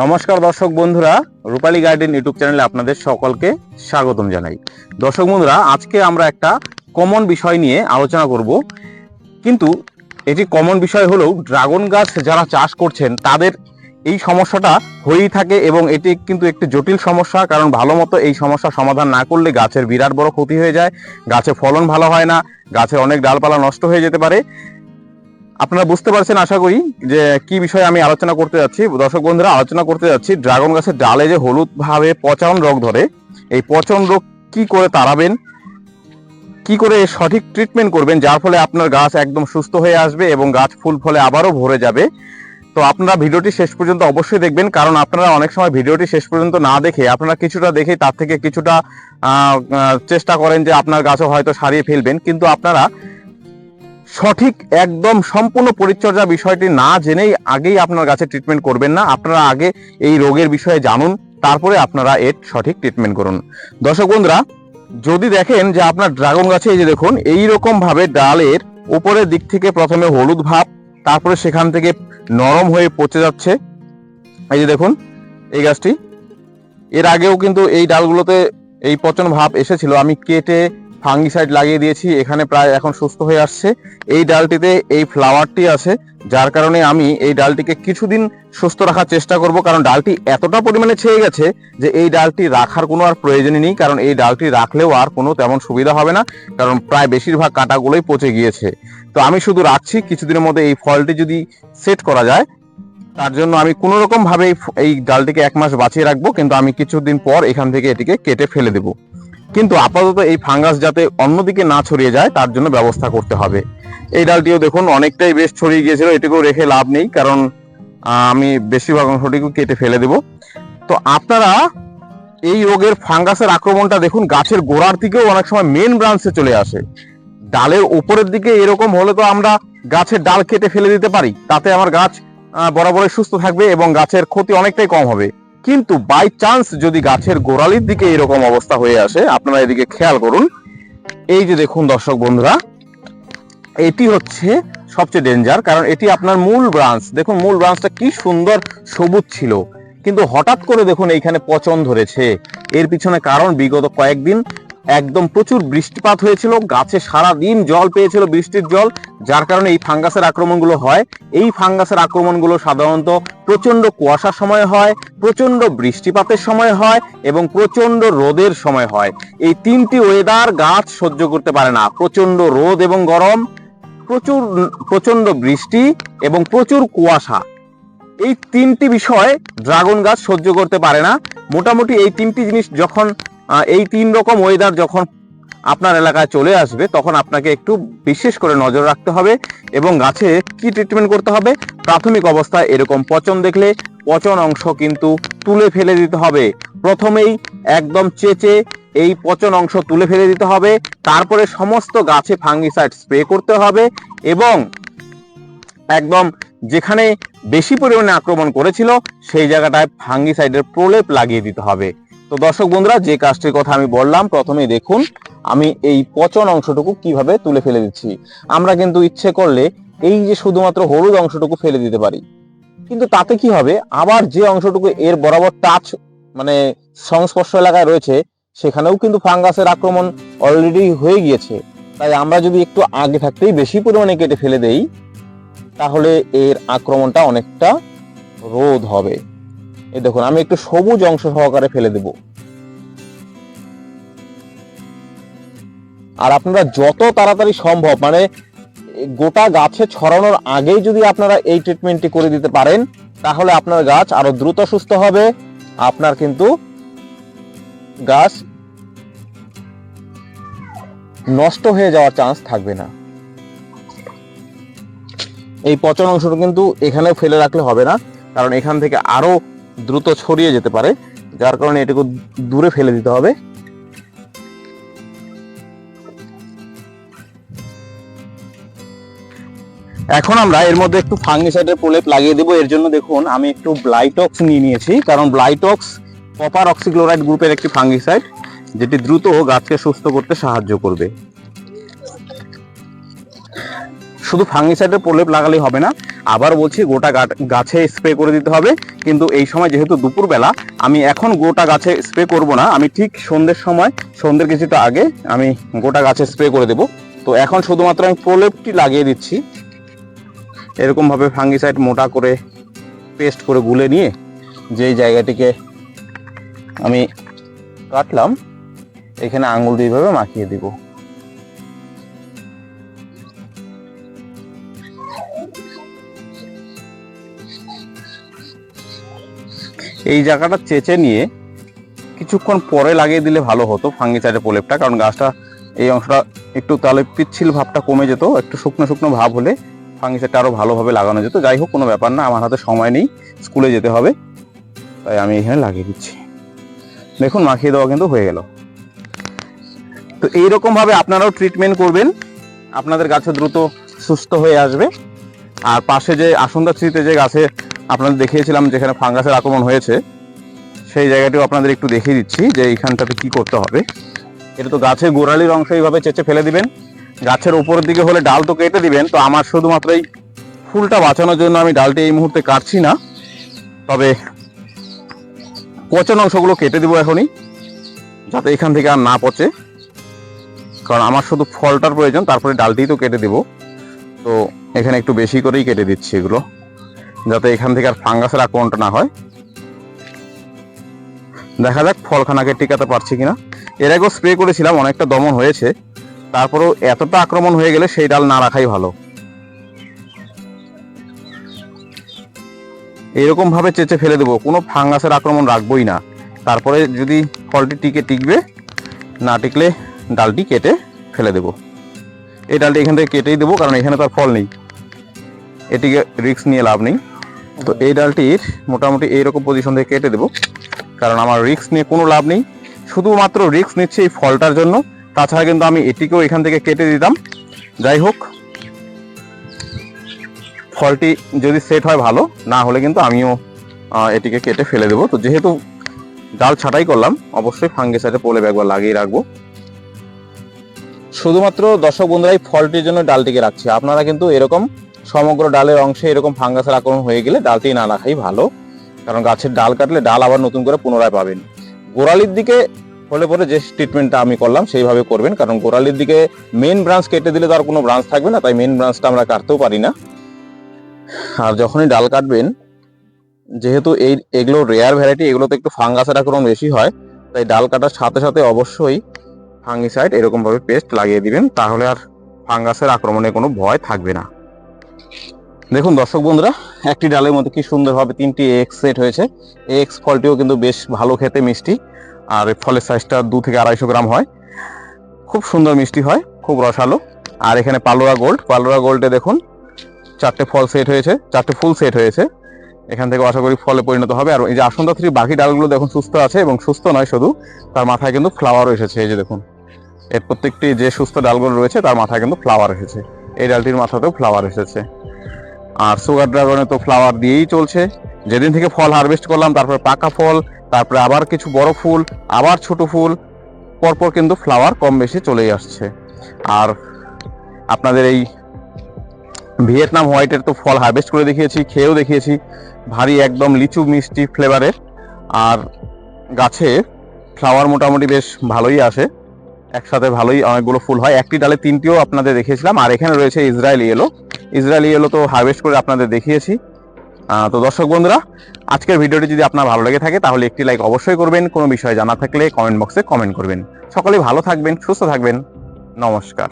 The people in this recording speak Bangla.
নমস্কার দর্শক বন্ধুরা, রূপালী গার্ডেন ইউটিউব চ্যানেলে আপনাদের সকলকে স্বাগতম জানাই। দর্শক বন্ধুরা, আজকে আমরা একটা কমন বিষয় নিয়ে আলোচনা করব। কিন্তু এটি কমন বিষয় হলেও ড্রাগন গাছ যারা চাষ করছেন, তাদের এই সমস্যাটা হয়েই থাকে এবং এটি কিন্তু একটি জটিল সমস্যা, কারণ ভালো মতো এই সমস্যা সমাধান না করলে গাছের বিরাট বড় ক্ষতি হয়ে যায়, গাছে ফলন ভালো হয় না, গাছের অনেক ডালপালা নষ্ট হয়ে যেতে পারে। আপনারা বুঝতে পারছেন, আশা করি, যে কি বিষয়ে আমি আলোচনা করতে যাচ্ছি। দর্শক বন্ধুরা, আলোচনা করতে যাচ্ছি ড্রাগন গাছের ডালে যে হলুদ ভাবে পচন রোগ ধরে। এই পচন রোগ কি করে তাড়াবেন? কি করে সঠিক ট্রিটমেন্ট করবেন? যার ফলে আপনার গাছ একদম সুস্থ হয়ে আসবে এবং গাছ ফুল ফলে আবারও ভরে যাবে। তো আপনারা ভিডিওটি শেষ পর্যন্ত অবশ্যই দেখবেন, কারণ আপনারা অনেক সময় ভিডিওটি শেষ পর্যন্ত না দেখে, আপনারা কিছুটা দেখে তার থেকে কিছুটা চেষ্টা করেন যে আপনার গাছও হয়তো সারিয়ে ফেলবেন। কিন্তু আপনারা সঠিক, একদম সম্পূর্ণ পরিচর্যা বিষয়টি না জেনেই আগেই আপনার গাছে ট্রিটমেন্ট করবেন না। আপনারা আগে এই রোগের বিষয়ে জানুন, তারপরে আপনারা এর সঠিক ট্রিটমেন্ট করুন। দর্শক বন্ধুরা, যদি দেখেন যে আপনার ড্রাগন গাছে, এই যে দেখুন এই ভাবে ডালের উপরের দিক থেকে প্রথমে হলুদ ভাব, তারপরে সেখান থেকে নরম হয়ে পচে যাচ্ছে। এই যে দেখুন, এই গাছটি। এর আগেও কিন্তু এই ডালগুলোতে এই পচন ভাব এসেছিল। আমি কেটে ফাঙ্গিসাইড লাগিয়ে দিয়েছি, এখানে প্রায় এখন সুস্থ হয়ে আসছে। এই ডালটিতে এই ফ্লাওয়ারটি আছে, যার কারণে আমি এই ডালটিকে কিছুদিন সুস্থ রাখার চেষ্টা করব, কারণ ডালটি এতটা পরিমাণে ছেয়ে গেছে যে এই ডালটি রাখার কোনো আর প্রয়োজনই নেই, কারণ এই ডালটি রাখলেও আর কোনো তেমন সুবিধা হবে না, কারণ প্রায় বেশিরভাগ কাঁটাগুলোই পচে গিয়েছে। তো আমি শুধু রাখছি, কিছুদিনের মধ্যে এই ফলটি যদি সেট করা যায়, তার জন্য আমি কোনো রকম ভাবে এই এই ডালটিকে এক মাস বাঁচিয়ে রাখব, কিন্তু আমি কিছুদিন পর এখান থেকে এটিকে কেটে ফেলে দেবো। কিন্তু আপাতত এই ফাঙ্গাস যাতে অন্যদিকে না ছড়িয়ে যায়, তার জন্য ব্যবস্থা করতে হবে। এই ডালটিও দেখুন, অনেকটাই বেশ ছড়িয়ে গিয়েছিল, এটিকেও রেখে লাভ নেই, কারণ আমি বেশিরভাগ অংশটিকে কেটে ফেলে দেব। তো আপনারা এই রোগের ফাঙ্গাসের আক্রমণটা দেখুন, গাছের গোড়ার দিকেও অনেক সময় মেন ব্রাঞ্চে চলে আসে। ডালের উপরের দিকে এরকম হলে তো আমরা গাছের ডাল কেটে ফেলে দিতে পারি, তাতে আমার গাছ বরাবরই সুস্থ থাকবে এবং গাছের ক্ষতি অনেকটাই কম হবে। কিন্তু বাই চান্স যদি গাছের গোড়ালির দিকে এরকম অবস্থা হয়ে আসে, আপনারা এদিকে খেয়াল করুন। এই যে দেখুন দর্শক বন্ধুরা, এটি হচ্ছে সবচেয়ে ডেঞ্জার কারণ এটি আপনার মূল ব্রাঞ্চ দেখুন, মূল ব্রাঞ্চটা কি সুন্দর সবুজ ছিল। কিন্তু হঠাৎ করে দেখুন, এইখানে পচন ধরেছে। এর পিছনে কারণ বিগত কয়েকদিন একদম প্রচুর বৃষ্টিপাত হয়েছিল, গাছে সারা দিন জল পেয়েছিল বৃষ্টির জল, যার কারণে এই ফাঙ্গাসের আক্রমণগুলো হয়। এই ফাঙ্গাসের আক্রমণগুলো সাধারণত প্রচণ্ড কুয়াশার সময় হয় প্রচণ্ড বৃষ্টিপাতের সময় হয় এবং প্রচণ্ড রোদের সময় হয়। এই তিনটি ওয়েদার গাছ সহ্য করতে পারে না। প্রচণ্ড রোদ এবং গরম, প্রচুর প্রচণ্ড বৃষ্টি এবং প্রচুর কুয়াশা। এই তিনটি বিষয় ড্রাগন গাছ সহ্য করতে পারে না। মোটামুটি এই তিনটি জিনিস যখন এই তিন রকম ওয়েদার যখন আপনার এলাকায় চলে আসবে, তখন আপনাকে একটু বিশেষ করে নজর রাখতে হবে এবং গাছে কি ট্রিটমেন্ট করতে হবে, প্রাথমিক অবস্থায় এরকম পচন দেখলে পচন অংশ কিন্তু তুলে ফেলে দিতে হবে। প্রথমেই একদম চেচে এই পচন অংশ তুলে ফেলে দিতে হবে, তারপরে সমস্ত গাছে ফাঙ্গিসাইড স্প্রে করতে হবে এবং একদম যেখানে বেশি পরিমাণে আক্রমণ করেছিল, সেই জায়গাটায় ফাঙ্গিসাইডের প্রলেপ লাগিয়ে দিতে হবে। তো দর্শক বন্ধুরা, যে কাজটির কথা আমি বললাম প্রথমে দেখুন, আমি এই পচন অংশটুকু কীভাবে তুলে ফেলে দিচ্ছি। আমরা কিন্তু ইচ্ছে করলে এই যে শুধুমাত্র হলুদ অংশটুকু ফেলে দিতে পারি। কিন্তু তাতে কি হবে? আবার যে অংশটুকু এর বরাবর টাচ মানে সংস্পর্শ এলাকায় রয়েছে, সেখানেও কিন্তু ফাঙ্গাসের আক্রমণ অলরেডি হয়ে গিয়েছে। তাই আমরা যদি একটু আগে থাকতেই বেশি পরিমাণে কেটে ফেলে দেই, তাহলে এর আক্রমণটা অনেকটা রোধ হবে। এই দেখুন, আমি একটু সবুজ অংশ সহকারে ফেলে দেব। আর আপনারা যত তাড়াতাড়ি সম্ভব মানে গোটা গাছে ছড়ানোর আগেই যদি আপনারা এই ট্রিটমেন্টটি করে দিতে পারেন, তাহলে আপনার গাছ আরও দ্রুত সুস্থ হবে। আপনার কিন্তু গাছ নষ্ট হয়ে যাওয়ার চান্স থাকবে না। এই পচন অংশটা কিন্তু এখানে ফেলে রাখলে হবে না, কারণ এখান থেকে আরও দ্রুত ছড়িয়ে যেতে পারে, যার কারণে এটুকু দূরে ফেলে দিতে হবে। এখন আমরা এর মধ্যে একটু ফাঙ্গিসাইডের প্রলেপ লাগিয়ে দেবো। এর জন্য দেখুন, আমি একটু ব্লাইটক্স নিয়ে নিয়েছি, কারণ ব্লাইটক্স কপার অক্সিক্লোরাইড গ্রুপের একটি ফাঙ্গিসাইড, যেটি দ্রুত গাছকে সুস্থ করতে সাহায্য করবে। শুধু ফাঙ্গিসাইডের প্রলেপ লাগালেই হবে না, আবার বলছি গোটা গাছে স্প্রে করে দিতে হবে। কিন্তু এই সময় যেহেতু দুপুরবেলা, আমি এখন গোটা গাছে স্প্রে করব না। আমি ঠিক সন্ধ্যের সময়, সন্ধ্যের কিছুটা আগে আমি গোটা গাছে স্প্রে করে দেব। তো এখন শুধুমাত্র আমি প্রলেপটি লাগিয়ে দিচ্ছি। এরকমভাবে ফাঙ্গিসাইড মোটা করে পেস্ট করে গুলে নিয়ে যেই জায়গাটিকে আমি কাটলাম, এখানে আঙুল দিয়ে এইভাবে মাখিয়ে দিব। এই জায়গাটা চেঁচে নিয়ে কিছুক্ষণ পরে লাগিয়ে দিলে ভালো হতো ফাঙ্গিসাইডের প্রলেপটা, কারণ গাছটা এই অংশটা একটু তাহলে পিচ্ছিল ভাবটা কমে যেত, একটু শুকনো শুকনো ভাব হলে ফাঙ্গিসাইডটা আরও ভালোভাবে লাগানো যেত। যাই হোক, কোনো ব্যাপার না, আমার হাতে সময় নেই, স্কুলে যেতে হবে, তাই আমি এখানে লাগিয়ে দিচ্ছি। দেখুন, মাখিয়ে দেওয়া কিন্তু হয়ে গেল। তো এইরকম ভাবে আপনারাও ট্রিটমেন্ট করবেন, আপনাদের গাছে দ্রুত সুস্থ হয়ে আসবে। আর পাশে যে আসন্দা স্মৃতিতে যে গাছে আপনাদের দেখিয়েছিলাম যেখানে ফাঙ্গাসের আক্রমণ হয়েছে, সেই জায়গাটিও আপনাদের একটু দেখিয়ে দিচ্ছি যে এইখানটাতে কি করতে হবে। এটা তো গাছের গোড়ালির অংশ এইভাবে চেঁচে ফেলে দিবেন। গাছের উপরের দিকে হলে ডাল তো কেটে দিবেন, তো আমার শুধুমাত্র এই ফুলটা বাঁচানোর জন্য আমি ডালটি এই মুহূর্তে কাটছি না। তবে পচন অংশগুলো কেটে দিব এখনই, যাতে এখান থেকে আর না পচে। কারণ আমার শুধু ফলটার প্রয়োজন, তারপরে ডালটিই তো কেটে দিব। তো এখানে একটু বেশি করেই কেটে দিচ্ছি এগুলো। যাতে এখান থেকে আর ফাঙ্গাসের আক্রমণটা না হয়। দেখা যাক ফলখানাকে টিকাতে পারছি কিনা। এর আগেও স্প্রে করেছিলাম, অনেকটা দমন হয়েছে। তারপরেও এতটা আক্রমণ হয়ে গেলে সেই ডাল না রাখাই ভালো। এরকম ভাবে চেঁচে ফেলে দেবো, কোনো ফাঙ্গাসের আক্রমণ রাখবোই না। তারপরে যদি ফলটি টিকে টিকবে, না টিকলে ডালটি কেটে ফেলে দেবো। এই ডালটি এখান থেকে কেটেই দেবো, কারণ এখানে তার ফল নেই। এটিকে রিস্ক নিয়ে লাভ নেই। তো এই ডালটির মোটামুটি এইরকম পজিশন থেকে কেটে দেবো। কারণ আমার রিস্ক নিয়ে কোনো লাভ নেই। শুধুমাত্র রিস্ক নিচ্ছে এই ফলটার জন্য। তাছাড়া কিন্তু আমি এটিকেও এখান থেকে কেটে দিতাম। যাই হোক, ফলটি যদি সেট হয় ভালো, না হলে কিন্তু আমিও এটিকে কেটে ফেলে দেবো। তো যেহেতু ডাল ছাটাই করলাম, অবশ্যই ফাঙ্গিসাইডে পোলে একবার লাগিয়ে রাখব। শুধুমাত্র দর্শক বন্ধুরাই ফলটির জন্য ডালটিকে রাখছি। আপনারা কিন্তু এরকম সমগ্র ডালের অংশে এরকম ফাঙ্গাসের আক্রমণ হয়ে গেলে ডালটি না রাখাই ভালো। কারণ গাছের ডাল কাটলে ডাল আবার নতুন করে পুনরায় পাবেন। গোড়ালির দিকে হলে পরে যে ট্রিটমেন্টটা আমি করলাম, সেইভাবে করবেন। কারণ গোড়ালির দিকে মেন ব্রাঞ্চ কেটে দিলে তো আর কোনো ব্রাঞ্চ থাকবে না, তাই মেন ব্রাঞ্চটা আমরা কাটতেও পারি না। আর যখনই ডাল কাটবেন, যেহেতু এই, এগুলো রেয়ার ভ্যারাইটি এগুলোতে একটু ফাঙ্গাসের আক্রমণ বেশি হয়, তাই ডাল কাটার সাথে সাথে অবশ্যই ফাঙ্গিসাইড এরকমভাবে পেস্ট লাগিয়ে দিবেন, তাহলে আর ফাঙ্গাসের আক্রমণে কোনো ভয় থাকবে না। দেখুন দর্শক বন্ধুরা, একটি ডালের মধ্যে কি সুন্দরভাবে তিনটি এক্স সেট হয়েছে। এক্স ফলটিও কিন্তু বেশ ভালো খেতে মিষ্টি, আর ফলের সাইজটা দু থেকে আড়াইশো গ্রাম হয়। খুব সুন্দর মিষ্টি হয়, খুব রসালো। আর এখানে পালোরা গোল্ড পালোরা গোল্ডে দেখুন চারটে ফল সেট হয়েছে, চারটে ফুল সেট হয়েছে। এখান থেকে আশা করি ফলে পরিণত হবে। আর এই যে আসন্দা থ্রি বাকি ডালগুলো দেখুন সুস্থ আছে এবং সুস্থ নয় শুধু, তার মাথায় কিন্তু ফ্লাওয়ারও এসেছে, এই যে দেখুন। এর প্রত্যেকটি যে সুস্থ ডালগুলো রয়েছে, তার মাথায় কিন্তু ফ্লাওয়ার এসেছে। এই ডালটির মাথাতেও ফ্লাওয়ার এসেছে। আর সুগার ড্রাগনে তো ফ্লাওয়ার দিয়েই চলছে। যেদিন থেকে ফল হারভেস্ট করলাম, তারপরে পাকা ফল, তারপরে আবার কিছু বড় ফুল, আবার ছোট ফুল, পরপর কিন্তু ফ্লাওয়ার কম বেশি চলেই আসছে। আর আপনাদের এই ভিয়েতনাম হোয়াইটের তো ফল হারভেস্ট করে দেখিয়েছি, খেয়েও দেখিয়েছি। ভারী একদম লিচু মিষ্টি ফ্লেভারের আর গাছে ফ্লাওয়ার মোটামুটি বেশ ভালোই আসে। একসাথে ভালোই অনেকগুলো ফুল হয়। একটি ডালে তিনটিও আপনাদের দেখিয়েছিলাম। আর এখানে রয়েছে ইসরায়েলি এলো। ইসরায়েলি এলো তো হার্ভেস্ট করে আপনাদের দেখিয়েছি। তো দর্শক বন্ধুরা, আজকের ভিডিওটি যদি আপনার ভালো লেগে থাকে, তাহলে একটি লাইক অবশ্যই করবেন। কোনো বিষয়ে জানা থাকলে কমেন্ট বক্সে কমেন্ট করবেন। সকলেই ভালো থাকবেন, সুস্থ থাকবেন। নমস্কার।